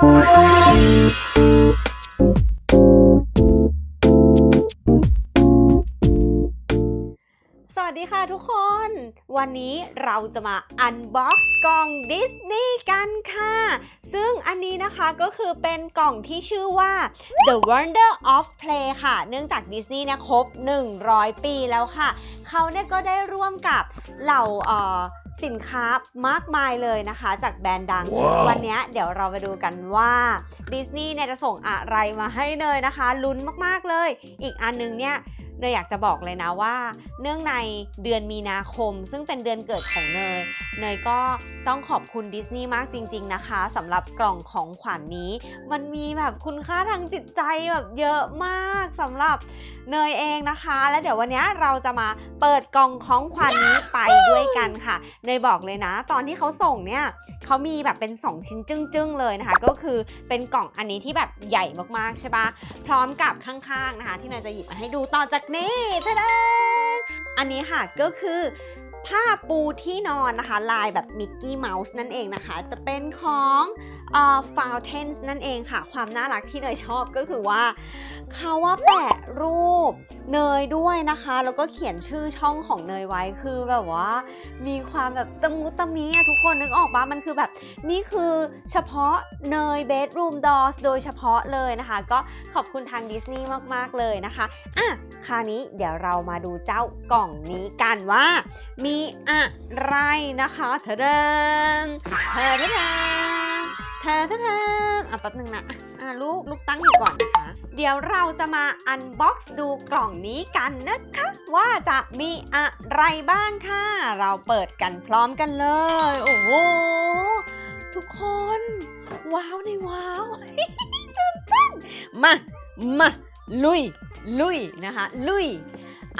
สวัสดีค่ะทุกคน วันนี้เราจะมาอันบ็อกซ์กล่องดิสนีย์กันค่ะ ซึ่งอันนี้นะคะก็คือเป็นกล่องที่ชื่อว่า The Wonder of Play ค่ะ เนื่องจากดิสนีย์เนี่ยครบ 100 ปีแล้วค่ะ เขาเนี่ยก็ได้ร่วมกับเหล่าเอ่อ สินค้ามากมายเลยนะคะ จากแบรนด์ดังวันเนี้ยเดี๋ยวเราไปดูกันว่าดิสนีย์เนี่ยจะส่งอะไรมาให้เนยนะคะ ลุ้นมากๆเลย อีกอันนึงเนี่ย เนยอยากจะบอกเลยนะว่า เนื่องในเดือนมีนาคม ซึ่งเป็นเดือนเกิดของเนย เนยก็ต้องขอบคุณดิสนีย์มากจริง ๆ นะคะสำหรับกล่องของขวัญนนี้ มันมีแบบคุณค่าทางจิตใจแบบเยอะมากสำหรับเนยเองนะคะ แล้วเดี๋ยววันนี้เราจะมาเปิดกล่องของขวัญนนี้ไปด้วยกันค่ะ เนยบอกเลยนะ ตอนที่เขาส่งเนี่ยเขามีแบบเป็น 2 ชิ้นจึ้งๆเลยนะคะ ก็คือเป็นกล่องอันนี้ที่แบบใหญ่มากๆใช่ปะพร้อมกับข้างๆนะคะ ที่เนยจะหยิบมาให้ดูต่อจากนี่ทะเดนอันนี้ค่ะก็คือผ้าปูที่นอนนะคะ ลายแบบมิกกี้เมาส์นั่นเองนะคะ จะเป็นของเอ่อ Fountains นั่นเองค่ะ ความน่ารักที่เนยชอบก็คือว่า เขาว่าแปะรูป เนยด้วยนะคะ แล้วก็เขียนชื่อช่องของเนยไว้คือแบบว่า มีความแบบตะมุตะมิอะทุกคนนึกออกปะมันคือแบบนี่คือเฉพาะเนย Bedroom Dolls โดยเฉพาะเลยนะคะ ก็ขอบคุณทางดิสนีย์มาก ๆ เลยนะคะอะคราวนี้เดี๋ยวเรามาดูเจ้ากล่องนี้กันว่า มีอะไรนะคะเธอเดินเธอเธอเดินเธอเธอเดินอะแป๊บนึงนะอะอะลูกลูกตั้งอยู่ก่อนนะคะ เดี๋ยวเราจะมาอันบ็อกซ์ดูกล่องนี้กันนะคะ ว่าจะมีอะไรบ้างค่ะ เราเปิดกันพร้อมกันเลย โอ้โห ทุกคน ว้าวในว้าวตื่นเต้นมา มา ลุย ลุยนะคะ ลุย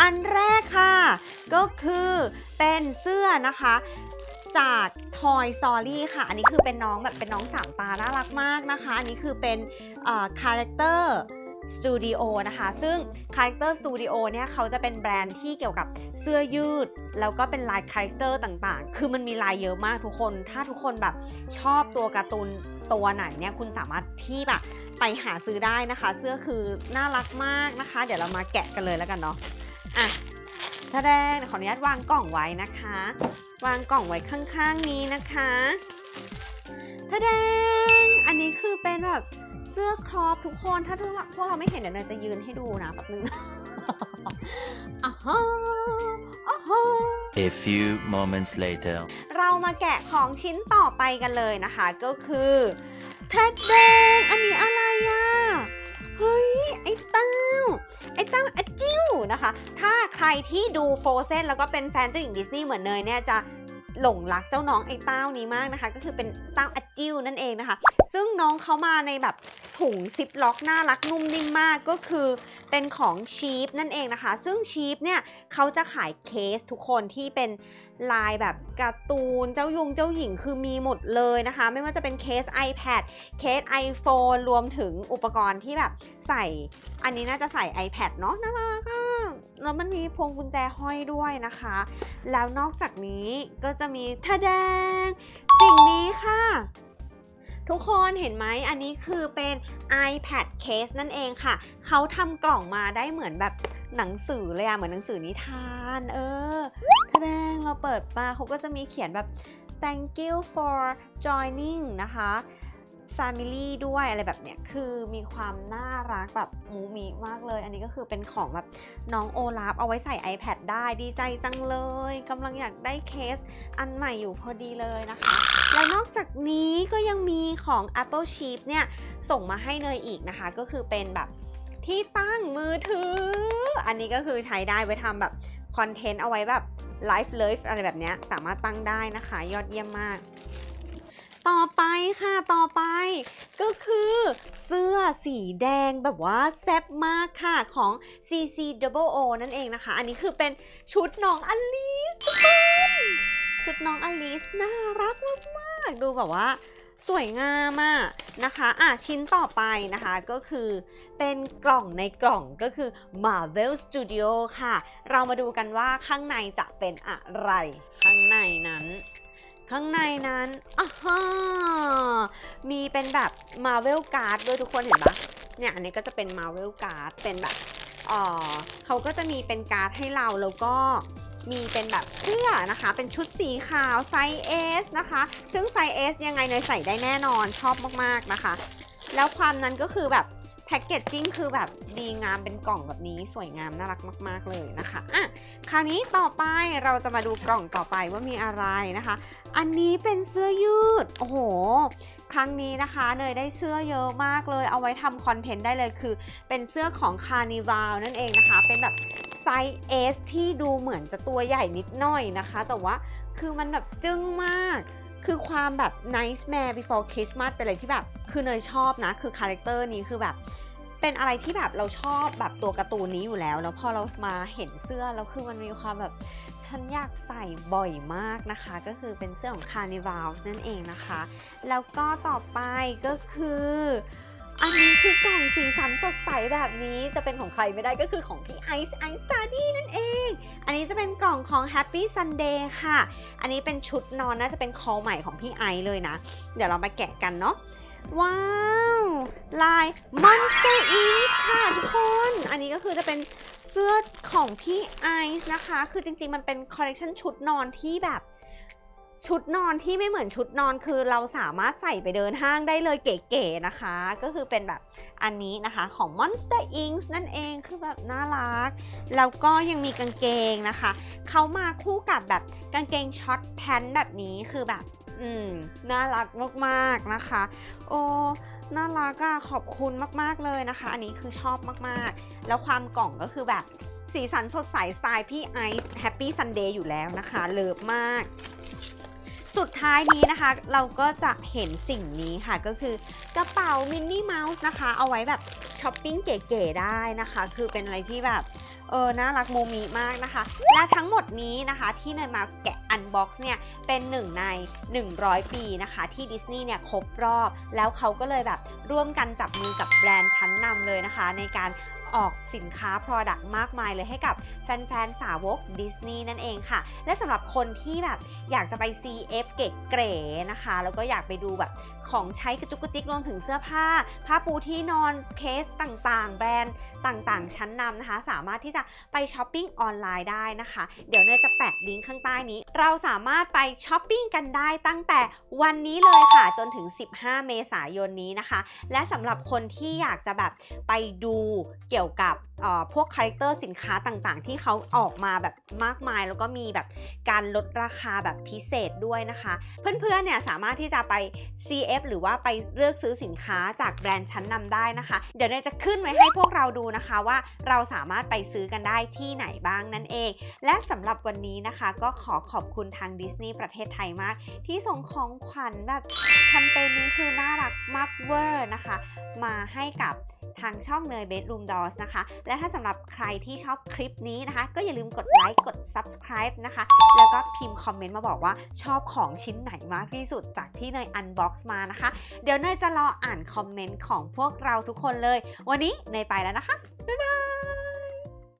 อันแรกค่ะ ก็คือเป็นเสื้อนะคะจาก Toy Story ค่ะ อันนี้คือเป็นน้องแบบเป็นน้องสามตา น่ารักมากนะคะ อันนี้คือเป็นคาแรคเตอร์ สตูดิโอนะคะ ซึ่งคาแรคเตอร์สตูดิโอเนี่ยเขาจะเป็นแบรนด์ที่เกี่ยวกับเสื้อยืด แล้วก็เป็นลายคาแรคเตอร์ต่างๆ คือมันมีลายเยอะมากทุกคน ถ้าทุกคนแบบชอบตัวการ์ตูนตัวไหนเนี่ยคุณสามารถที่แบบไปหาซื้อได้นะคะ เสื้อคือน่ารักมากนะคะ เดี๋ยวเรามาแกะกันเลยแล้วกันเนาะอะถ้าแดงขออนุญาตวางกล่องไว้นะคะ วางกล่องไว้ข้างๆนี้นะคะถ้าแดงอันนี้คือเป็นแบบ เสื้อครอปทุกคนถ้าทุกพวกเราไม่เห็นเดี๋ยวเนยจะยืนให้ดูนะแป๊บนึงนะอะฮะอะฮะ A few moments later. เรามาแกะของชิ้นต่อไปกันเลยนะคะ ก็คือแท็กแดงอันนี้อะไรอะเฮ้ย ไอ้เต้า ไอ้เต้าอะจิ้วนะคะ ถ้าใครที่ดูโฟเซนแล้วก็เป็นแฟนเจ้าหญิงดิสนีย์เหมือนเนยเนี่ยจะ หลงรักเจ้าน้องไอ้เต้านี้มากนะคะ ก็คือเป็นเต้าอะจิ้วนั่นเองนะคะ ซึ่งน้องเขามาในแบบถุงซิปล็อกน่ารักนุ่มนิ่มมากก็คือเป็นของชีฟนั่นเองนะคะ ซึ่งชีฟเนี่ยเขาจะขายเคสทุกคนที่เป็น ลายแบบการ์ตูนเจ้ายุงเจ้าหญิงคือมีหมดเลยนะคะ ไม่ว่าจะเป็นเคส iPad เคส iPhone รวมถึงอุปกรณ์ที่แบบใส่ อันนี้น่าจะใส่ iPad เนาะน่ารักอะแล้วมันมีพวงกุญแจห้อยด้วยนะคะ แล้วนอกจากนี้ก็จะมีทะแดง สิ่งนี้ค่ะทุกคนเห็นไหมอันนี้คือเป็น iPad case นั่นเองค่ะ เขาทำกล่องมาได้เหมือนแบบ หนังสือเลยอะเหมือนหนังสือนิทาน เออแสดงเราเปิดมาเขาก็จะมีเขียนแบบ thank you for joining นะคะ family ด้วยอะไรแบบเนี้ยคือมีความน่ารักแบบมูมิมากเลย อันนี้ก็คือเป็นของแบบน้องโอลาฟเอาไว้ใส่ iPad ได้ดีใจจังเลยกำลังอยากได้เคสอันใหม่อยู่พอดีเลยนะคะ และนอกจากนี้ก็ยังมีของ Apple Sheep เนี่ยส่งมาให้เนยอีกนะคะ ก็คือเป็นแบบ ที่ตั้งมือถือ อันนี้ก็คือใช้ได้ไว้ทำแบบคอนเทนต์เอาไว้แบบไลฟ์เลฟอะไรแบบเนี้ยสามารถตั้งได้นะคะ ยอดเยี่ยมมาก ต่อไปค่ะต่อไป ก็คือเสื้อสีแดงแบบว่าแซ่บมากค่ะของ CC Double O นั่นเองนะคะ อันนี้คือเป็นชุดน้องอลิสทุกคนชุดน้องอลิสน่ารักมากๆดูแบบว่า สวยงามอะนะคะอะชิ้นต่อไปนะคะก็คือเป็นกล่องในกล่องก็คือ Marvel Studio ค่ะ เรามาดูกันว่าข้างในจะเป็นอะไร ข้างในนั้น ข้างในนั้นอ่าฮะมีเป็นแบบ Marvel Card ด้วยทุกคนเห็นปะเนี่ยอันนี้ก็จะเป็น Marvel Card เป็นแบบเออเขาก็จะมีเป็นการ์ดให้เราแล้วก็ มีเป็นแบบเสื้อนะคะ เป็นชุดสีขาวไซส์ S นะคะ ซึ่งไซส์ S ยังไงเนยใส่ได้แน่นอนชอบมากๆนะคะ แล้วความนั้นก็คือแบบแพ็กเกจจิ้งคือแบบดีงามเป็นกล่องแบบนี้สวยงามน่ารักมาก ๆ เลยนะคะอะคราวนี้ต่อไปเราจะมาดูกล่องต่อไปว่ามีอะไรนะคะ อันนี้เป็นเสื้อยืด โอ้โห ครั้งนี้นะคะเนยได้เสื้อเยอะมากเลย เอาไว้ทำคอนเทนต์ได้เลยคือ เป็นเสื้อของคา r นิว l นั่นเองนะคะ เป็นแบบ ไซส์ S ที่ดูเหมือนจะตัวใหญ่นิดหน่อยนะคะ แต่ว่าคือมันแบบจึ้งมาก คือความแบบ Nice Man Before Christmas เป็นอะไรที่แบบ คือเนยชอบนะ คือคาแรคเตอร์นี้คือแบบ เป็นอะไรที่แบบเราชอบแบบตัวการ์ตูนนี้อยู่แล้ว แล้วพอเรามาเห็นเสื้อแล้วคือมันมีความแบบ ฉันอยากใส่บ่อยมากนะคะ ก็คือเป็นเสื้อของคา r นิว l นั่นเองนะคะ แล้วก็ต่อไปก็คือ อันนี้คือกล่องสีสันสดใสแบบนี้จะเป็นของใครไม่ได้ก็คือของพี่ไอซ์ไอซ์ปาร์ตี้นั่นเอง อันนี้จะเป็นกล่องของ Happy Sunday ค่ะ อันนี้เป็นชุดนอนน่าจะเป็นคอใหม่ของพี่ไอซ์เลยนะ เดี๋ยวเรามาแกะกันเนาะว้าว ลาย Monster Inc ค่ะทุกคน อันนี้ก็คือจะเป็นเสื้อของพี่ไอซ์นะคะ คือจริงๆมันเป็นคอลเลกชันชุดนอนที่แบบ ชุดนอนที่ไม่เหมือนชุดนอนคือเราสามารถใส่ไปเดินห้างได้เลยเก๋ๆนะคะ ก็คือเป็นแบบอันนี้นะคะของ Monster Inc นั่นเองคือแบบน่ารัก แล้วก็ยังมีกางเกงนะคะ เขามาคู่กับแบบกางเกงช็อตแพนแบบนี้คือแบบ อืม น่ารักมากๆนะคะ โอ้น่ารักอะขอบคุณมากๆเลยนะคะ อันนี้คือชอบมากๆ แล้วความกล่องก็คือแบบสีสันสดใสสไตล์พี่ไอซ์แฮปปี้ซันเดย์อยู่แล้วนะคะ เลิฟมาก สุดท้ายนี้นะคะ เราก็จะเห็นสิ่งนี้ค่ะก็คือกระเป๋ามินนี่เมาส์นะคะ เอาไว้แบบช้อปปิ้งเก๋ๆได้นะคะ คือเป็นอะไรที่แบบเออน่ารักโมมีมากนะคะ และทั้งหมดนี้นะคะที่เนยมาแกะอันบ็อกซ์เนี่ยเป็นหนึ่งใน 100 ปีนะคะ ที่ดิสนีย์เนี่ยครบรอบ แล้วเขาก็เลยแบบร่วมกันจับมือกับแบรนด์ชั้นนำเลยนะคะ ในการ ออกสินค้า Product มากมายเลยให้กับแฟนๆ สาวกดิสนีย์นั่นเองค่ะ และสำหรับคนที่แบบอยากจะไป CF เก๋ๆนะคะ แล้วก็อยากไปดูแบบของใช้กระจุกกระจิกรวมถึงเสื้อผ้า ผ้าปูที่นอนเคสต่างๆ แบรนด์ต่างๆ ชั้นนำนะคะ สามารถที่จะไปช้อปปิ้งออนไลน์ได้นะคะ เดี๋ยวเนยจะแปะลิงก์ข้างใต้นี้ เราสามารถไปช้อปปิ้งกันได้ตั้งแต่วันนี้เลยค่ะ จนถึง 15 เมษายนนี้นะคะ และสำหรับคนที่อยากจะแบบไปดูเกี่ยวกับเอ่อพวกคาแรคเตอร์สินค้าต่างๆ ที่เขาออกมาแบบมากมาย แล้วก็มีแบบการลดราคาแบบพิเศษด้วยนะคะ เพื่อนๆเนี่ยสามารถที่จะไป CF หรือว่าไปเลือกซื้อสินค้าจากแบรนด์ชั้นนำได้นะคะ เดี๋ยวเนยจะขึ้นไว้ให้พวกเราดูนะคะว่าเราสามารถไปซื้อกันได้ที่ไหนบ้างนั่นเอง และสำหรับวันนี้นะคะ ก็ขอขอบคุณทางดิสนีย์ประเทศไทยมาก ที่ส่งของขวัญแบบแคมเปญนี้คือน่ารักมากเวอร์นะคะ มาให้กับ ทางช่องเนย Bedroom Dolls นะคะ และถ้าสำหรับใครที่ชอบคลิปนี้นะคะ ก็อย่าลืมกดไลค์กด subscribe นะคะ แล้วก็พิมพ์คอมเมนต์มาบอกว่าชอบของชิ้นไหนมากที่สุดจากที่เนย unbox มานะคะ เดี๋ยวเนยจะรออ่านคอมเมนต์ของพวกเราทุกคนเลย วันนี้เนยไปแล้วนะคะ บ๊ายบาย